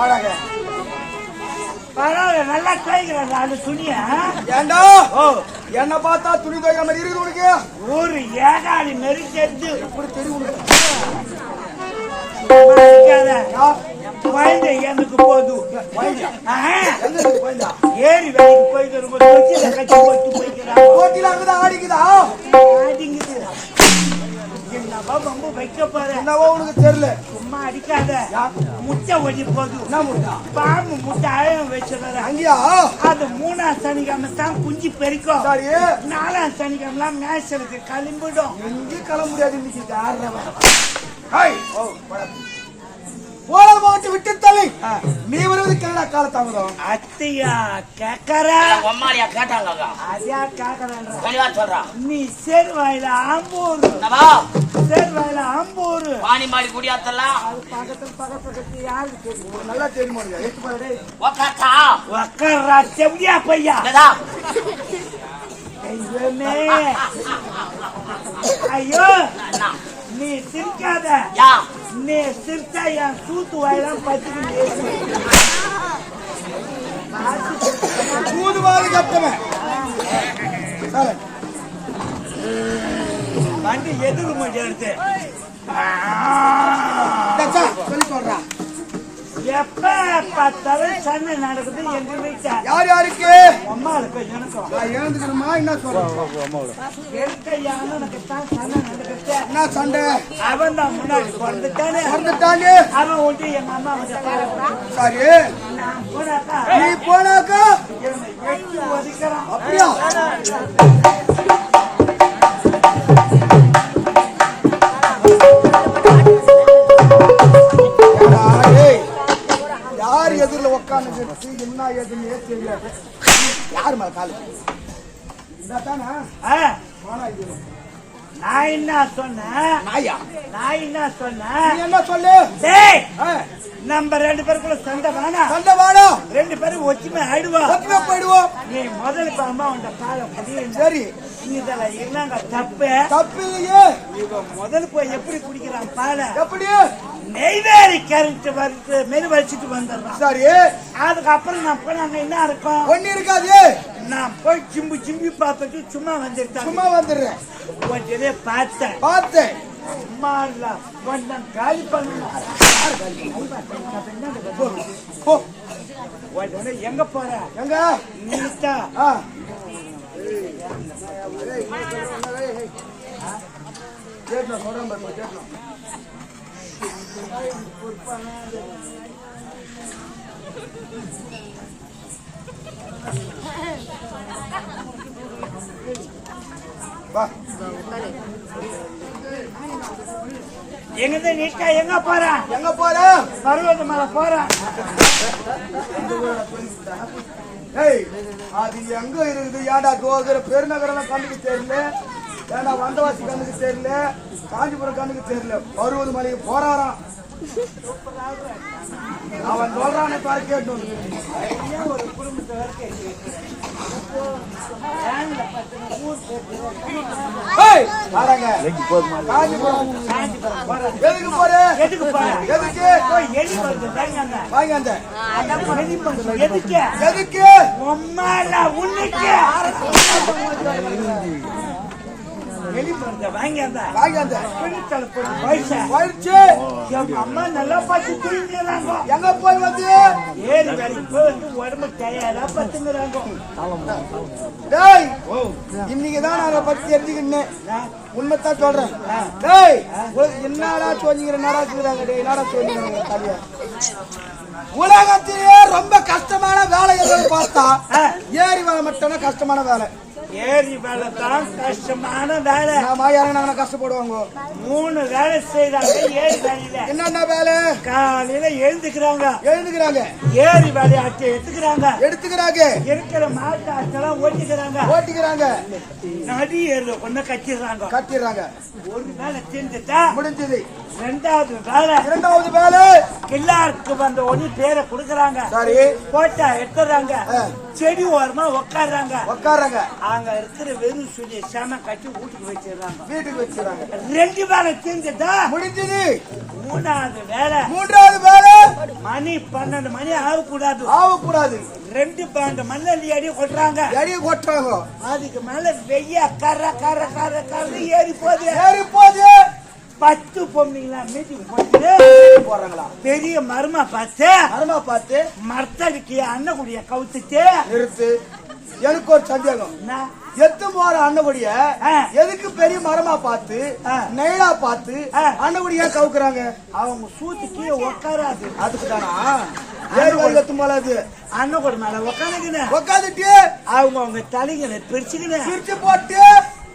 அழக. பரவாயில்ல நல்லா துவைக்கிறாங்க அந்த துணிய ஏண்டா? என்ன பார்த்தா துணி துவைக்கிற மாதிரி இருக்குது உனக்கு? ஒரு ஏகாடி மாரி தெரிஞ்சு இப்படி தெரியும் குழந்தை எனக்கு போதும். ஏறி வேலைக்கு போயிட்டு இருக்கும் யா, முட்டை ஒடி போதும் என்ன முட்டா பாம்பு முட்டை அழகம் வச்சுடுற அங்கேயா அது மூணாம் சனிக்கிழமை தான் குஞ்சு பெருக்கும் சரி நாலாம் சனிக்கிழமை மேய்ச்சலுக்கு கிளம்பிடும் எங்கேயும் கிளம்ப முடியாது இன்னைக்கு ஆடுறவன் ஹாய் ஓ ஓல மாட்டு விட்டு தலை நீ வருவது கேடா கால தாமதம். அத்தையா கேக்கற. அம்மாடியா கேட்டாங்க அதா கேக்கறன்ற தெளிவா சொல்றா? நீ சேர்வாயில ஆம்பூர். என்னவா? சேர்வாயில ஆம்பூர். பானி மாடி குடியாத்தலாம் அது பக்கத்துல பக்கத்துல யாருக்கு தெரியும் நல்லா தெரியுமா? எடுத்து பாரு உக்கறா செவ்டியா பையா? ஐயோ. நீ சிரிக்காத. யா. நீ சிரிச்சா என் சூத்து வாயெல்லாம் பச்சுக்கிட்டு தூதுவாரி கத்தவன் சாலை. வண்டி எதிர்க்கு மட்டும் எடுத்து? டச்சா, சொல்லி சொல்றா எப்ப பார்த்தாலும் சண்டை நடக்குது எங்க வீட்டை யார் யாருக்கு? அம்மாவுக்கு எனக்கும் நான் எழுந்துக்கணுமா? என்ன சொல்றேன் எங்க எனக்கு தான் சண்டை நடக்குது. என்ன சண்டை? அவன் தான் முன்னாடி பிறந்துட்டானே. வந்துட்டாங்க அவன் ஒன்று எங்க அம்மா வந்து சரி. நீ போனாக்கா? என்னை எட்டி ஒதுக்கிறான். அப்படியா? என்ன எதுன்னு தெரியல யார் மேல காலு இதாத்தானா ஆ, போனா இது நான் என்ன சொன்னேன் நாயா? நான் என்ன நீ சொன்னேன் என்ன சொல்லு? டேய் நம்ம ரெண்டு பேருக்குள்ள சண்டை வேணாம். சண்டை வாடா ரெண்டு பேரும் ஒற்றுமை ஆயிடுவோம். ஒத்துமே போயிடுவோம். நீ முதல்ல இப்ப அம்மா உண்ட காலை பதிவு சரி. இதுல என்னங்க தப்பு? தப்பு இல்லையே. இவன் முதல்ல போய் எப்படி குடிக்கிறான் பாலை எப்படி? நெய்வேலி கரண்ட் வந்து மெரு வச்சுட்டு வந்துடுறான் சரி. அதுக்கப்புறம் நான் போய் அங்க என்ன இருக்கும்? ஒண்ணு இருக்காது. நான் போய் சிம்பு சிம்பி பார்த்துட்டு சும்மா வந்துட்டாங்க சும்மா வந்துடுறேன். கொஞ்சமே பார்த்தேன். பார்த்தேன். சும்மா இல்ல. கொஞ்சம் காலி பண்ணணும். போ. உடனே எங்க போற? எங்க? நீட்டா. ஆ. கேட்கணும் சொல்றேன் வா எங்க நீட்டா எங்க போற? எங்க போற? பருவத மலை போறேன் ஏய் அது எங்க இருக்குது? ஏடா கோகர பெருநகரம் கண்ணுக்கு தெரியல ஏடா வந்தவாசி கண்ணுக்கு தெரியல? காஞ்சிபுரம் கண்ணுக்கு தெரியல. பருவது மலைக்கு போறாராம் அவன் சொல்றானே பாரு கேட்டு ஒரு எதுக்கு போற எதுக்கு போற? எதுக்கு? போய் எலி வருது வாங்க அந்த. எதுக்கு? எதுக்கு? உம்மால உன்னைக்கு பிடித்தல போய் போயிடுச்சு எங்க அம்மா நல்லா பார்த்து தூங்கிடுறாங்க எங்க போய் வந்து ஏறி வேலைக்கு போய் வந்து உடம்பு டயர்டா பத்துங்கிறாங்க டேய் இன்னைக்கு தான் நான் பத்தி தெரிஞ்சுக்கிட்டேன். உண்மைத்தான் சொல்றேன். டேய் என்னடா சொல்லிக்கிற நடா சொல்றாங்க டேய் என்னடா சொல்லிக்கிறாங்க தலைய? உலகத்திலேயே ரொம்ப கஷ்டமான வேலை எதுன்னு பார்த்தா ஏரி வேலை மட்டும்தான் கஷ்டமான வேலை. ஏறி வேலை தான் கஷ்டமான வேலை. ஆமா யாரும் கஷ்டப்படுவாங்க? மூணு வேலை செய்யறாங்க ஏறி வேலையில என்னென்ன வேலை? காலையில எழுந்துக்கிறாங்க. எழுந்துக்கிறாங்க. ஏறி வேலையாட்டு எடுத்துக்கிறாங்க. எடுத்துக்கிறாங்க. இருக்கிற மாட்டு ஆட்டெல்லாம் ஓட்டிக்கிறாங்க. ஓட்டிக்கிறாங்க. நடி ஏறு ஒண்ணு கட்டிடுறாங்க. கட்டிடுறாங்க. ஒரு வேலை செஞ்சுட்டா முடிஞ்சது. ரெண்டாவது வேலை. இரண்டாவது வேலை. எல்லாருக்கு வந்த ஒண்ணு பேரை கொடுக்கறாங்க. சரி. போட்டா எடுத்துறாங்க. செடி ஓரமா உட்காடுறாங்க உட்கார்றாங்க அங்க இருக்கிற வெறும் சுழிய சாம கட்டி வீட்டுக்கு வச்சிடுறாங்க. வீட்டுக்கு வச்சிடறாங்க. ரெண்டு வேலை செஞ்சுட்டா முடிஞ்சது. மூணாவது வேலை. மூன்றாவது வேலை. மணி பன்னெண்டு மணி ஆகக்கூடாது. ஆகக்கூடாது. ரெண்டு பாண்டு மண்ணல்லி அடி கொட்டுறாங்க. எடைய கொட்டுறாங்க. அதுக்கு மேல வெய்ய கர கர கர கர ஏறி போகுது. ஏறி போது பத்து பொம்மைங்களா மீட்டிங் போட்டு போறாங்களா? பெரிய மருமா பார்த்து மரமா பார்த்து மரத்தடிக்கு அன்னக்குடிய கவுத்துட்டு நிறுத்து. எனக்கு ஒரு சந்தேகம். எத்து போற அன்னகுடிய ஆ. எதுக்கு பெரிய மரமா பார்த்து. நெய்லா பார்த்து ஏன் கவுக்குறாங்க? அவங்க சூத்து கீழே உட்காராது அதுக்கு தானா அன்னக்குடி மேல உட்காந்துக்கினேன் உக்காந்துட்டு அவங்க அவங்க தலைகளை பிரிச்சுக்கினேன் பிரிச்சு போட்டு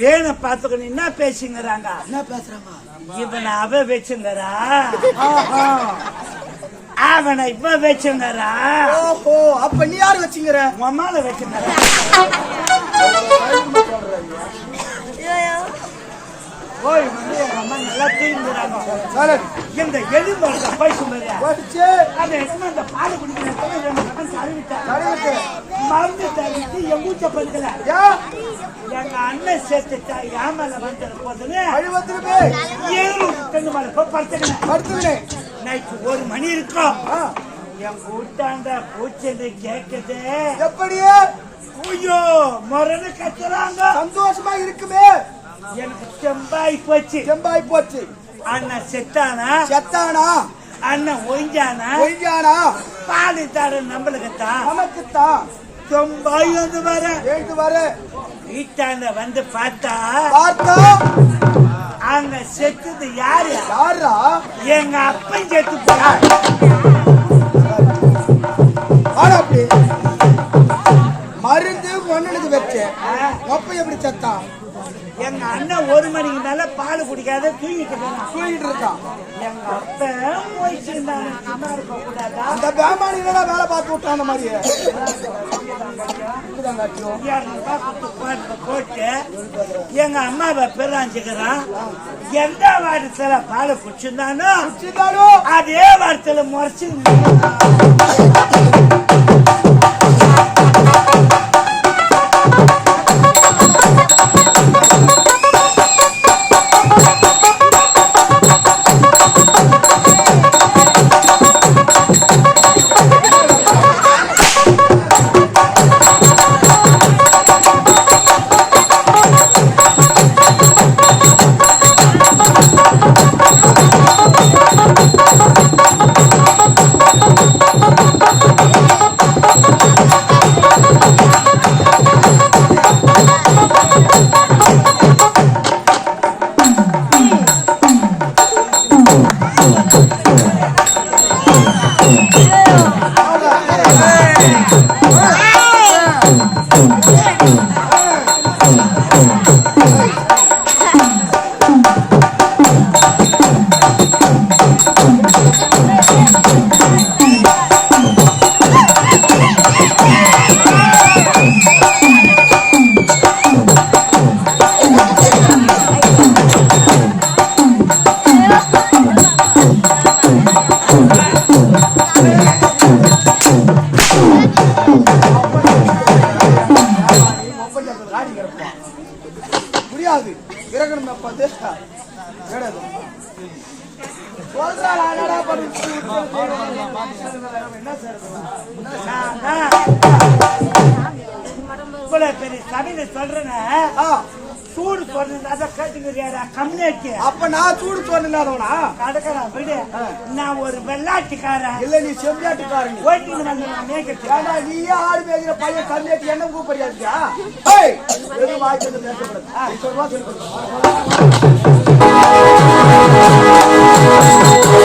வேணை பார்த்துக்கணும். என்ன பேசுங்கிறாங்க? என்ன பேசுறாங்க இவனை அவ வச்சுங்கிறா. அவனை இவ வச்சுங்கிறா. ஓஹோ அப்ப நீ யாரு வச்சுங்கிற? உமால வச்சுங்கிறா. ஓய் வந்து எங்க அம்மா நல்லா சரி. இந்த எலும்பு போய் வச்சு அந்த இடத்துல அந்த பால் குடிக்கிறேன். மருந்து தள்ளிட்டு எங்கூச்ச படுக்கல ஏன் எங்க அண்ணன் சேர்த்துட்டா ஏமல வந்து போதுன்னு ஏழு தென்னு மேல போய் நைட்டு ஒரு மணி இருக்கும். என் கூட்டாண்ட பூச்சென்று கேக்குது? எப்படியே? ஐயோ முரணு கத்துறாங்க. சந்தோஷமா இருக்குமே. எனக்கு செம்பாய் போச்சு. செம்பாய் போச்சு. அண்ணன் செத்தானா? செத்தானா? அண்ணன் ஒய்ஞ்சானா? ஒய்யானா பால் தார நம்மளுக்கு தான் நமக்குத்தான் செம்பாய் வந்து வர எழுந்து வர வீட்டாண்ட வந்து பார்த்தா பார்த்தா? அங்க செத்துது யாரு? யாரா எங்க அப்பன் செத்து அப்படி. மருந்து ஒண்ணுக்கு வச்சேன். அப்ப எப்படி செத்தான்? எங்க அண்ணன் ஒரு மணிக்கு மேல பால் குடிக்காத தூங்கிட்டு தூங்கிட்டு இருக்கான். எங்க அப்பன் போயிச்சிருந்தாங்க சும்மா இருக்க கூடாதா? அந்த பேமானி வேலை பார்த்து விட்டான் அந்த மாதிரியே. போட்டு. எங்க அம்மாவை பெறாஞ்சுக்கிறான் எந்த வாரத்துல பாலை குடிச்சிருந்தானோ? அதே வாரத்துல முறைச்சு அதை கேட்டுக்கிறியாடா கம்யூனிட்டி. அப்ப நான் சூடு சொன்னவனா கடற்கரா விடு. நான் ஒரு வெள்ளாட்டுக்காரன். இல்ல நீ செம்பியாட்டுக்காரன் ஓட்டின்னு வந்து நான் மேய்க்கிறது ஏண்டா நீயே ஆடு மேய்க்கிற பையன் என்ன கூப்பிடுறியா? ஏய்! எதுவும் வாய்ப்பு சொல்லுவா